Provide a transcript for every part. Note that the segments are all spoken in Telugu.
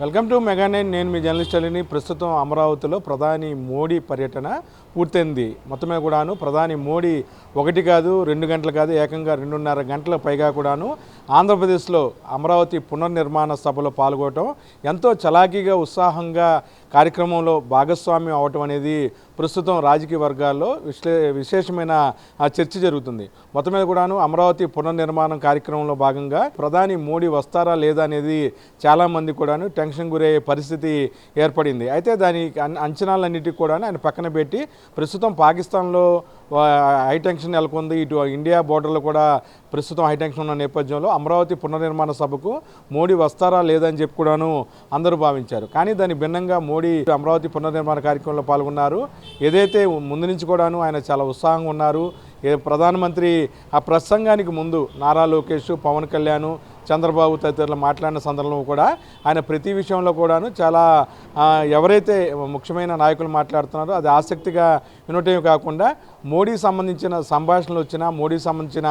Welcome to mega nine. నేను మీ జర్నలిస్ట్ అలీని. ప్రస్తుతం అమరావతిలో ప్రధాని మోడీ పర్యటన పూర్తయింది. మొత్తమే కూడాను ప్రధాని మోడీ ఒకటి కాదు రెండు గంటలు కాదు ఏకంగా రెండున్నర గంటల పైగా కూడాను ఆంధ్రప్రదేశ్లో అమరావతి పునర్నిర్మాణ సభలో పాల్గొనడం ఎంతో చలాకీగా ఉత్సాహంగా కార్యక్రమంలో భాగస్వామ్యం అవటం అనేది ప్రస్తుతం రాజకీయ వర్గాల్లో విశ్లే విశేషమైన ఆ, చర్చ జరుగుతుంది. మొత్తం మీద కూడాను అమరావతి పునర్నిర్మాణం కార్యక్రమంలో భాగంగా ప్రధాని మోడీ వస్తారా లేదా అనేది చాలామంది కూడాను టెన్షన్ గురయ్యే పరిస్థితి ఏర్పడింది. అయితే దాని అంచనాలన్నిటికీ కూడా ఆయన పక్కన పెట్టి ప్రస్తుతం పాకిస్తాన్లో హైటెన్షన్ హై నెలకొంది. ఇటు ఇండియా బోర్డర్లో కూడా ప్రస్తుతం హైటెన్షన్ ఉన్న నేపథ్యంలో అమరావతి పునర్నిర్మాణ సభకు మోడీ వస్తారా లేదని చెప్పి కూడాను అందరూ భావించారు. కానీ దాని భిన్నంగా మోడీ అమరావతి పునర్నిర్మాణ కార్యక్రమంలో పాల్గొన్నారు. ఏదైతే ముందు నుంచి కూడాను ఆయన చాలా ఉత్సాహంగా ఉన్నారు ఏ ప్రధానమంత్రి ఆ ప్రసంగానికి ముందు నారా లోకేష్ పవన్ కళ్యాణ్ చంద్రబాబు తదితరులు మాట్లాడిన సందర్భంలో కూడా ఆయన ప్రతి విషయంలో కూడాను చాలా ఎవరైతే ముఖ్యమైన నాయకులు మాట్లాడుతున్నారో అది ఆసక్తిగా వినటమే కాకుండా మోడీ సంబంధించిన సంభాషణలు వచ్చినా మోడీ సంబంధించిన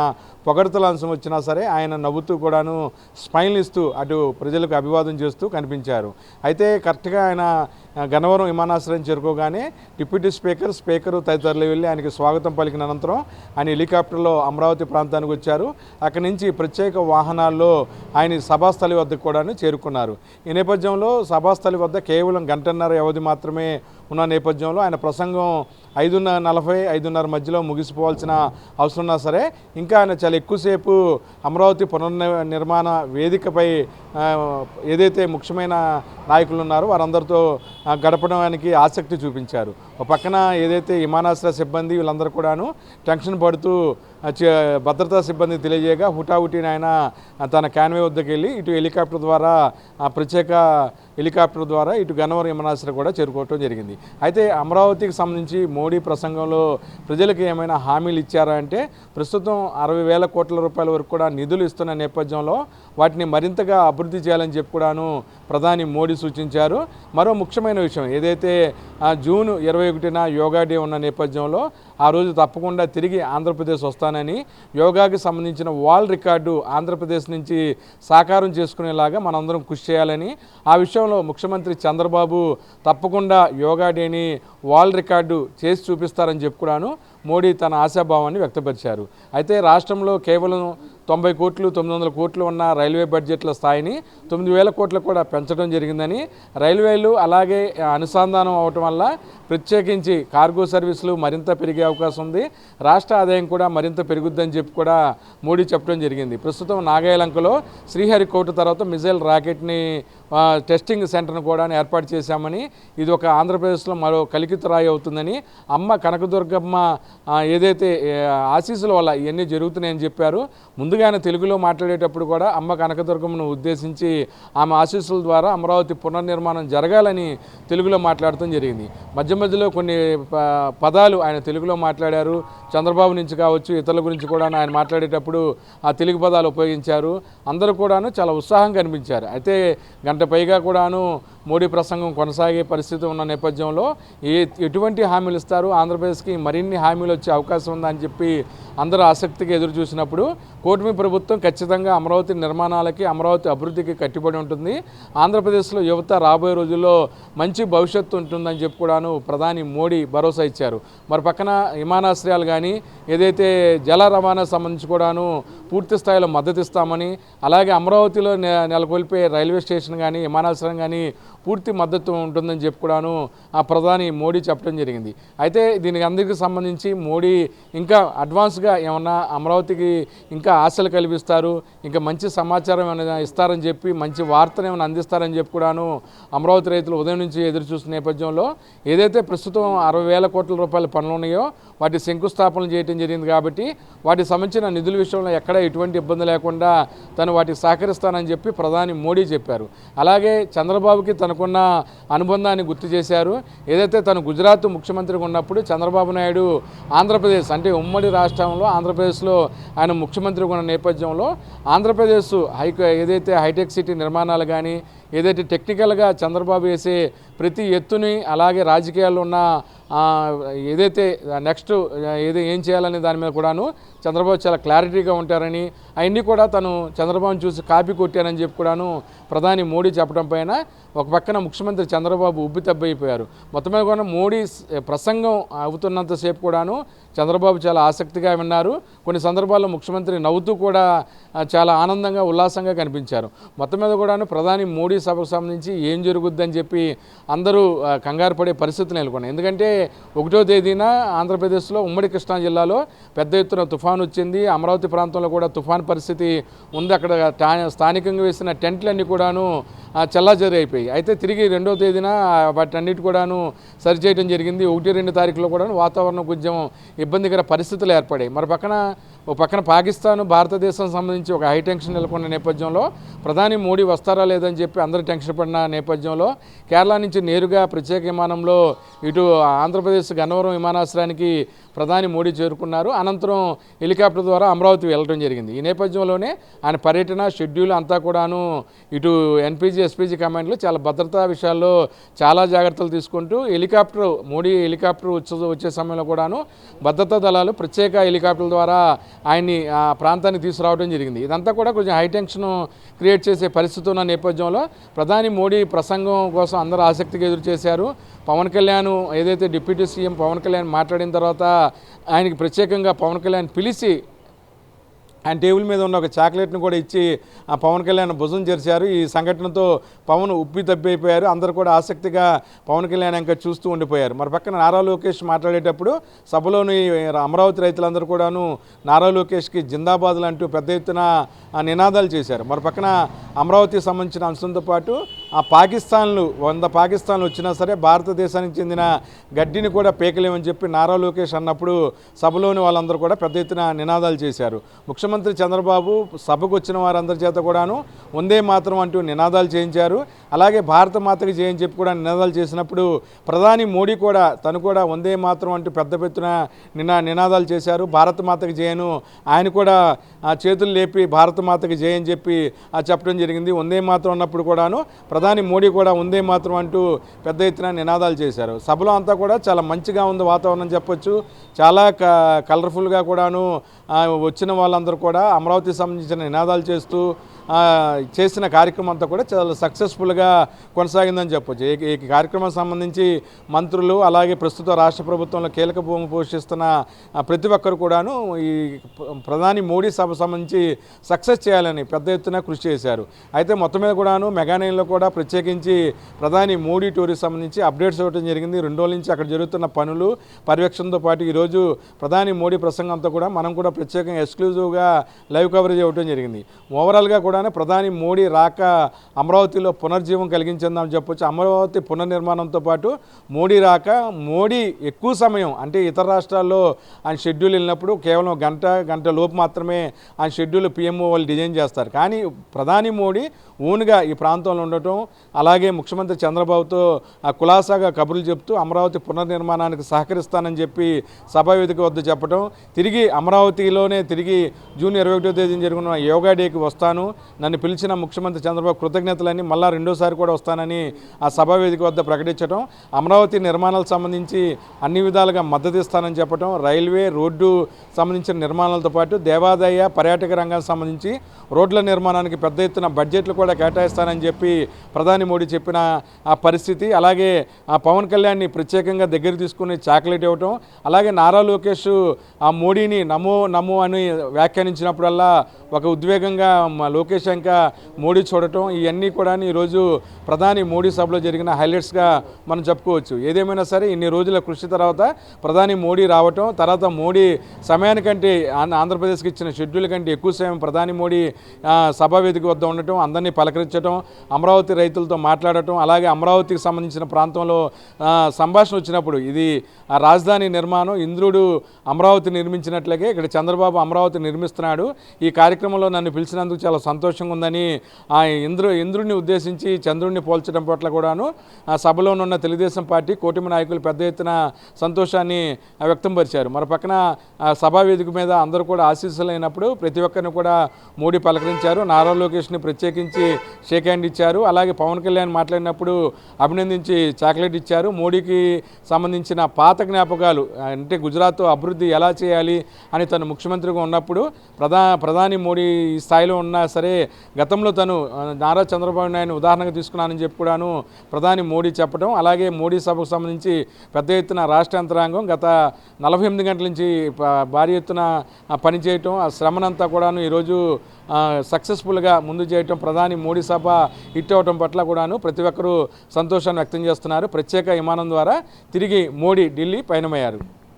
పొగడతల అంశం వచ్చినా సరే ఆయన నవ్వుతూ కూడాను స్మైల్ ఇస్తూ అటు ప్రజలకు అభివాదం చేస్తూ కనిపించారు. అయితే కరెక్ట్గా ఆయన గన్నవరం విమానాశ్రయం చేరుకోగానే డిప్యూటీ స్పీకర్ స్పీకరు తదితరులు వెళ్ళి ఆయనకి స్వాగతం పలికిన అనంతరం ఆయన హెలికాప్టర్లో అమరావతి ప్రాంతానికి వచ్చారు. అక్కడి నుంచి ప్రత్యేక వాహనాల్లో ఆయన సభాస్థలి వద్దకు కూడా చేరుకున్నారు. ఈ నేపథ్యంలో సభాస్థలి వద్ద కేవలం గంటన్నర వ్యవధి మాత్రమే ఉన్న నేపథ్యంలో ఆయన ప్రసంగం ఐదున్నర నలభై ఐదున్నర మధ్యలో ముగిసిపోవాల్సిన అవసరం ఉన్నా సరే ఇంకా ఆయన చాలా ఎక్కువసేపు అమరావతి పునర్నిర్ నిర్మాణ వేదికపై ఏదైతే ముఖ్యమైన నాయకులు ఉన్నారో వారందరితో గడపడానికి ఆసక్తి చూపించారు. ఒక పక్కన ఏదైతే విమానాశ్రయ సిబ్బంది వీళ్ళందరూ కూడాను టెన్షన్ పడుతూ చే- భద్రతా సిబ్బంది తెలియజేయగా హుటాహుటిని ఆయన తన క్యాన్వే వద్దకు వెళ్ళి ఇటు హెలికాప్టర్ ద్వారా ఆ ప్రత్యేక హెలికాప్టర్ ద్వారా ఇటు గన్నవరం విమానాశ్రయం కూడా చేరుకోవటం జరిగింది. అయితే అమరావతికి సంబంధించి మోడీ ప్రసంగంలో ప్రజలకు ఏమైనా హామీలు ఇచ్చారా అంటే ప్రస్తుతం అరవై వేల కోట్ల రూపాయల వరకు కూడా నిధులు ఇస్తున్న నేపథ్యంలో వాటిని మరింతగా అభివృద్ధి చేయాలని చెప్పి కూడాను ప్రధాని మోడీ సూచించారు. మరో ముఖ్యమైన విషయం ఏదైతే జూన్ ఇరవై ఒకటిన యోగా డే ఉన్న నేపథ్యంలో ఆ రోజు తప్పకుండా తిరిగి ఆంధ్రప్రదేశ్ వస్తానని యోగాకి సంబంధించిన వాల్ రికార్డు ఆంధ్రప్రదేశ్ నుంచి సాకారం చేసుకునేలాగా మనందరం కృషి చేయాలని. ఆ విషయంలో ముఖ్యమంత్రి చంద్రబాబు తప్పకుండా యోగా డేని వాల్ రికార్డు చేసి చూపిస్తారని చెప్పుకున్నాను. కూడాను మోడీ తన ఆశాభావాన్ని వ్యక్తపరిచారు. అయితే రాష్ట్రంలో కేవలం తొంభై కోట్లు తొమ్మిది వందల కోట్లు ఉన్న రైల్వే బడ్జెట్ల స్థాయిని తొమ్మిది వేల కోట్లు కూడా పెంచడం జరిగిందని రైల్వేలు అలాగే అనుసంధానం అవటం వల్ల ప్రత్యేకించి కార్గో సర్వీసులు మరింత పెరిగే అవకాశం ఉంది. రాష్ట్ర ఆదాయం కూడా మరింత పెరుగుద్దని చెప్పి కూడా మోడీ చెప్పడం జరిగింది. ప్రస్తుతం నాగాయలంకలో శ్రీహరికోట తర్వాత మిజైల్ రాకెట్ని టెస్టింగ్ సెంటర్ను కూడా ఏర్పాటు చేశామని ఇది ఒక ఆంధ్రప్రదేశ్లో మరో కలికితురాయి అవుతుందని అమ్మ కనకదుర్గమ్మ ఏదైతే ఆశీస్సుల వల్ల ఇవన్నీ జరుగుతున్నాయని చెప్పారు. ముందుగా ఆయన తెలుగులో మాట్లాడేటప్పుడు కూడా అమ్మ కనకదుర్గమ్మను ఉద్దేశించి ఆమె ఆశీస్సుల ద్వారా అమరావతి పునర్నిర్మాణం జరగాలని తెలుగులో మాట్లాడటం జరిగింది. మధ్య మధ్యలో కొన్ని ప- పదాలు ఆయన తెలుగులో మాట్లాడారు. చంద్రబాబు నుంచి కావచ్చు ఇతరుల గురించి కూడా ఆయన మాట్లాడేటప్పుడు ఆ తెలుగు పదాలు ఉపయోగించారు. అందరూ కూడాను చాలా ఉత్సాహంగా కనిపించారు అయితే గంట పైగా కూడాను మోడీ ప్రసంగం కొనసాగే పరిస్థితి ఉన్న నేపథ్యంలో ఏ ఎటువంటి హామీలు ఇస్తారు? ఆంధ్రప్రదేశ్కి మరిన్ని హామీలు వచ్చే అవకాశం ఉందని చెప్పి అందరూ ఆసక్తిగా ఎదురు చూసినప్పుడు కూటమి ప్రభుత్వం ఖచ్చితంగా అమరావతి నిర్మాణాలకి అమరావతి అభివృద్ధికి కట్టుబడి ఉంటుంది. ఆంధ్రప్రదేశ్లో యువత రాబోయే రోజుల్లో మంచి భవిష్యత్తు ఉంటుందని చెప్పి కూడాను ప్రధాని మోడీ భరోసా ఇచ్చారు. మరి పక్కన విమానాశ్రయాలు కానీ ఏదైతే జల రవాణా సంబంధించి కూడాను పూర్తి స్థాయిలో మద్దతు ఇస్తామని అలాగే అమరావతిలో నెలకొల్పే రైల్వే స్టేషన్ కానీ విమానాశ్రయం కానీ పూర్తి మద్దతు ఉంటుందని చెప్పి కూడాను ఆ ప్రధాని మోడీ చెప్పడం జరిగింది. అయితే దీనికి అందరికీ సంబంధించి మోడీ ఇంకా అడ్వాన్స్గా ఏమన్నా అమరావతికి ఇంకా ఆశలు కల్పిస్తారు ఇంకా మంచి సమాచారం ఏమైనా ఇస్తారని చెప్పి మంచి వార్తను ఏమైనా అందిస్తారని చెప్పి కూడాను అమరావతి రైతులు ఉదయం నుంచి ఎదురు చూస్తున్న నేపథ్యంలో ఏదైతే ప్రస్తుతం అరవై వేల కోట్ల రూపాయల పనులు ఉన్నాయో వాటి శంకుస్థాపన చేయడం జరిగింది కాబట్టి వాటికి సంబంధించిన నిధుల విషయంలో ఎక్కడ ఎటువంటి ఇబ్బంది లేకుండా తను వాటికి సహకరిస్తానని చెప్పి ప్రధాని మోడీ చెప్పారు. అలాగే చంద్రబాబుకి తన తనకున్న అనుబంధాన్ని గుర్తు చేశారు. ఏదైతే తను గుజరాత్ ముఖ్యమంత్రిగా ఉన్నప్పుడు చంద్రబాబు నాయుడు ఆంధ్రప్రదేశ్ అంటే ఉమ్మడి రాష్ట్రంలో ఆంధ్రప్రదేశ్లో ఆయన ముఖ్యమంత్రిగా ఉన్న నేపథ్యంలో ఆంధ్రప్రదేశ్ హై ఏదైతే హైటెక్ సిటీ నిర్మాణాలు కానీ ఏదైతే టెక్నికల్గా చంద్రబాబు వేసే ప్రతి ఎత్తుని అలాగే రాజకీయాల్లో ఉన్న ఏదైతే నెక్స్ట్ ఏది ఏం చేయాలనే దాని మీద కూడాను చంద్రబాబు చాలా క్లారిటీగా ఉంటారని అవన్నీ కూడా తను చంద్రబాబును చూసి కాపీ కొట్టానని చెప్పి కూడాను ప్రధాని మోడీ చెప్పడం పైన ఒక పక్కన ముఖ్యమంత్రి చంద్రబాబు ఉబ్బి తబ్బైపోయారు మొత్తం మీద కూడా మోడీ ప్రసంగం అవుతున్నంతసేపు కూడాను చంద్రబాబు చాలా ఆసక్తిగా విన్నారు. కొన్ని సందర్భాల్లో ముఖ్యమంత్రి నవ్వుతూ కూడా చాలా ఆనందంగా ఉల్లాసంగా కనిపించారు. మొత్తం మీద కూడాను ప్రధాని మోడీ సభకు సంబంధించి ఏం జరుగుద్దని చెప్పి అందరూ కంగారు పడే పరిస్థితులు నెలకొన్నాయి ఎందుకంటే ఒకటో తేదీన ఆంధ్రప్రదేశ్లో ఉమ్మడి కృష్ణా జిల్లాలో పెద్ద ఎత్తున తుఫాన్ వచ్చింది. అమరావతి ప్రాంతంలో కూడా తుఫాన్ పరిస్థితి ఉంది. అక్కడ స్థానికంగా వేసిన టెంట్లన్నీ కూడాను చల్లాజరి అయిపోయి అయితే తిరిగి రెండో తేదీన వాటన్నిటి కూడాను సరిచేయడం జరిగింది. ఒకటి రెండు తారీఖులో కూడాను వాతావరణం కొంచెం ఇబ్బందికర పరిస్థితులు ఏర్పడాయి. మరి పక్కన ఒక పక్కన పాకిస్తాన్ భారతదేశం సంబంధించి ఒక హైటెన్షన్ నెలకొన్న నేపథ్యంలో ప్రధాని మోడీ వస్తారా లేదని చెప్పి అందరూ టెన్షన్ పడిన నేపథ్యంలో కేరళ నుంచి నేరుగా ప్రత్యేక విమానంలో ఇటు ఆంధ్రప్రదేశ్ గన్నవరం విమానాశ్రయానికి ప్రధాని మోడీ చేరుకున్నారు. అనంతరం హెలికాప్టర్ ద్వారా అమరావతి వెళ్ళడం జరిగింది. ఈ నేపథ్యంలోనే ఆయన పర్యటన షెడ్యూల్ అంతా కూడాను ఇటు ఎన్పీజీ ఎస్పీజీ కమాండ్లు చాలా భద్రతా విషయాల్లో చాలా జాగ్రత్తలు తీసుకుంటూ హెలికాప్టర్ మోడీ హెలికాప్టర్ వచ్చే వచ్చే సమయంలో కూడాను భద్రతా దళాలు ప్రత్యేక హెలికాప్టర్ల ద్వారా ఆయన్ని ఆ ప్రాంతానికి తీసుకురావడం జరిగింది. ఇదంతా కూడా కొంచెం హై టెన్షన్ క్రియేట్ చేసే పరిస్థితి ఉన్న నేపథ్యంలో ప్రధాని మోడీ ప్రసంగం కోసం అందరూ ఆసక్తిగా ఎదురు చేశారు. పవన్ కళ్యాణ్ ఏదైతే డిప్యూటీ సీఎం పవన్ కళ్యాణ్ మాట్లాడిన తర్వాత ఆయనకి ప్రత్యేకంగా పవన్ కళ్యాణ్ పిలిచి ఆయన టేబుల్ మీద ఉన్న ఒక చాక్లెట్ను కూడా ఇచ్చి ఆ పవన్ కళ్యాణ్ భుజం చేర్చారు ఈ సంఘటనతో పవన్ ఉప్పి తప్పిపోయారు. అందరూ కూడా ఆసక్తిగా పవన్ కళ్యాణ్ ఇంకా చూస్తూ ఉండిపోయారు. మరి పక్కన నారా లోకేష్ మాట్లాడేటప్పుడు సభలోని అమరావతి రైతులందరూ కూడాను నారా లోకేష్కి జిందాబాద్లు అంటూ పెద్ద ఎత్తున నినాదాలు చేశారు. మరి పక్కన అమరావతికి సంబంధించిన అంశంతో పాటు ఆ పాకిస్తాన్లు వంద పాకిస్తాన్లు వచ్చినా సరే భారతదేశానికి చెందిన గడ్డిని కూడా పేకలేమని చెప్పి నారా లోకేష్ అన్నప్పుడు సభలోని వాళ్ళందరూ కూడా పెద్ద ఎత్తున నినాదాలు చేశారు. ముఖ్యమంత్రి చంద్రబాబు సభకు వచ్చిన వారందరి చేత కూడాను వందే మాత్రం అంటూ నినాదాలు చేయించారు. అలాగే భారత మాతకి చేయని చెప్పి కూడా నినాదాలు చేసినప్పుడు ప్రధాని మోడీ కూడా తను కూడా వందే మాత్రం అంటూ పెద్ద పెట్టున నినా నినాదాలు చేశారు. భారత మాతకి జయను ఆయన కూడా ఆ చేతులు లేపి భారత మాతకి జయ అని చెప్పి చెప్పడం జరిగింది. వందే మాత్రం అన్నప్పుడు కూడాను ప్రధాని మోడీ కూడా ఉందే మాత్రం అంటూ పెద్ద ఎత్తున నినాదాలు చేశారు. సభలో అంతా కూడా చాలా మంచిగా ఉంది వాతావరణం చెప్పొచ్చు. చాలా క కలర్ఫుల్గా కూడాను వచ్చిన వాళ్ళందరూ కూడా అమరావతికి సంబంధించిన నినాదాలు చేస్తూ చేసిన కార్యక్రమం అంతా కూడా చాలా సక్సెస్ఫుల్గా కొనసాగిందని చెప్పొచ్చు. ఈ ఈ కార్యక్రమం సంబంధించి మంత్రులు అలాగే ప్రస్తుత రాష్ట్ర ప్రభుత్వంలో కీలక భూమి పోషిస్తున్న ప్రతి ఒక్కరు కూడాను ఈ ప్రధాని మోడీ సభ సంబంధించి సక్సెస్ చేయాలని పెద్ద ఎత్తున కృషి చేశారు. అయితే మొత్తం మీద కూడాను మెగానైన్లో కూడా ప్రత్యేకించి ప్రధాని మోడీ టూరిస్ట్ సంబంధించి అప్డేట్స్ ఇవ్వడం జరిగింది. రెండు రోజుల నుంచి అక్కడ జరుగుతున్న పనులు పర్యవేక్షణతో పాటు ఈరోజు ప్రధాని మోడీ ప్రసంగంతో కూడా మనం కూడా ప్రత్యేకంగా ఎక్స్క్లూజివ్గా లైవ్ కవరేజ్ ఇవ్వడం జరిగింది. ఓవరాల్గా కూడా ప్రధాని మోడీ రాక అమరావతిలో పునర్జీవం కలిగించిందని చెప్పొచ్చు. అమరావతి పునర్నిర్మాణంతో పాటు మోడీ రాక మోడీ ఎక్కువ సమయం అంటే ఇతర రాష్ట్రాల్లో ఆయన షెడ్యూల్ వెళ్ళినప్పుడు కేవలం గంట గంట లోపు మాత్రమే ఆయన షెడ్యూల్ పిఎంఓ వాళ్ళు డిజైన్ చేస్తారు. కానీ ప్రధాని మోడీ ఓన్గా ఈ ప్రాంతంలో ఉండటం అలాగే ముఖ్యమంత్రి చంద్రబాబుతో కులాసాగా కబుర్లు చెప్తూ అమరావతి పునర్నిర్మాణానికి సహకరిస్తానని చెప్పి సభా వేదిక వద్ద చెప్పడం తిరిగి అమరావతిలోనే తిరిగి జూన్ ఇరవై ఒకటో తేదీన జరుగుతున్న యోగా డేకి వస్తాను. నన్ను పిలిచిన ముఖ్యమంత్రి చంద్రబాబు కృతజ్ఞతలని మళ్ళా రెండోసారి కూడా వస్తానని ఆ సభా వేదిక వద్ద ప్రకటించడం అమరావతి నిర్మాణాలకు సంబంధించి అన్ని విధాలుగా మద్దతు ఇస్తానని చెప్పడం రైల్వే రోడ్డు సంబంధించిన నిర్మాణాలతో పాటు దేవాదాయ పర్యాటక రంగానికి సంబంధించి రోడ్ల నిర్మాణానికి పెద్ద ఎత్తున బడ్జెట్లు కూడా కేటాయిస్తానని చెప్పి ప్రధాని మోడీ చెప్పిన ఆ పరిస్థితి అలాగే ఆ పవన్ కళ్యాణ్ని ప్రత్యేకంగా దగ్గర తీసుకుని చాక్లెట్ ఇవ్వటం అలాగే నారా లోకేష్ ఆ మోడీని నమో నమో అని వ్యాఖ్యానించినప్పుడల్లా ఒక ఉద్వేగంగా లోకేష్ ఇంకా మోడీ చూడటం ఇవన్నీ కూడా ఈరోజు ప్రధాని మోడీ సభలో జరిగిన హైలైట్స్గా మనం చెప్పుకోవచ్చు. ఏదేమైనా సరే ఇన్ని రోజుల కృషి తర్వాత ప్రధాని మోడీ రావటం తర్వాత మోడీ సమయానికంటే ఆంధ్రప్రదేశ్కి ఇచ్చిన షెడ్యూల్ కంటే ఎక్కువ సమయం ప్రధాని మోడీ సభా వేదిక వద్ద ఉండటం అందరినీ పలకరించడం అమరావతి రైతులతో మాట్లాడటం అలాగే అమరావతికి సంబంధించిన ప్రాంతంలో సంభాషణ వచ్చినప్పుడు ఇది రాజధాని నిర్మాణం ఇంద్రుడు అమరావతి నిర్మించినట్లగే ఇక్కడ చంద్రబాబు అమరావతి నిర్మిస్తున్నాడు. ఈ కార్యక్రమంలో నన్ను పిలిచినందుకు చాలా సంతోషంగా ఉందని ఆ ఇంద్రు ఇంద్రుడిని ఉద్దేశించి చంద్రుడిని పోల్చడం పట్ల కూడాను ఆ తెలుగుదేశం పార్టీ కూటమి నాయకులు పెద్ద ఎత్తున సంతోషాన్ని వ్యక్తంపరిచారు. మరి పక్కన సభా వేదిక మీద అందరూ కూడా ఆశీస్సులు అయినప్పుడు ప్రతి ఒక్కరిని కూడా మోడీ పలకరించారు. నారా లోకేష్ని ప్రత్యేకించి షేక్ హ్యాండ్ ఇచ్చారు. అలాగే పవన్ కళ్యాణ్ మాట్లాడినప్పుడు అభినందించి చాక్లెట్ ఇచ్చారు. మోడీకి సంబంధించిన పాత జ్ఞాపకాలు అంటే గుజరాత్ అభివృద్ధి ఎలా చేయాలి అని తను ముఖ్యమంత్రిగా ఉన్నప్పుడు ప్రధా ప్రధాని మోడీ ఈ స్థాయిలో ఉన్నా సరే గతంలో తను నారా చంద్రబాబు నాయుడు ఉదాహరణగా తీసుకున్నానని చెప్పి కూడాను ప్రధాని మోడీ చెప్పడం అలాగే మోడీ సభకు సంబంధించి పెద్ద ఎత్తున రాష్ట్ర యంత్రాంగం గత నలభై ఎనిమిది గంటల నుంచి భారీ ఎత్తున పనిచేయటం ఆ శ్రమనంతా కూడాను ఈరోజు సక్సెస్ఫుల్గా ముందు చేయటం ప్రధాని మోడీ సభ హిట్ అవటం పట్ల కూడాను ప్రతి ఒక్కరూ సంతోషాన్ని వ్యక్తం చేస్తున్నారు. ప్రత్యేక విమానం ద్వారా తిరిగి మోడీ ఢిల్లీ పయనమయ్యారు.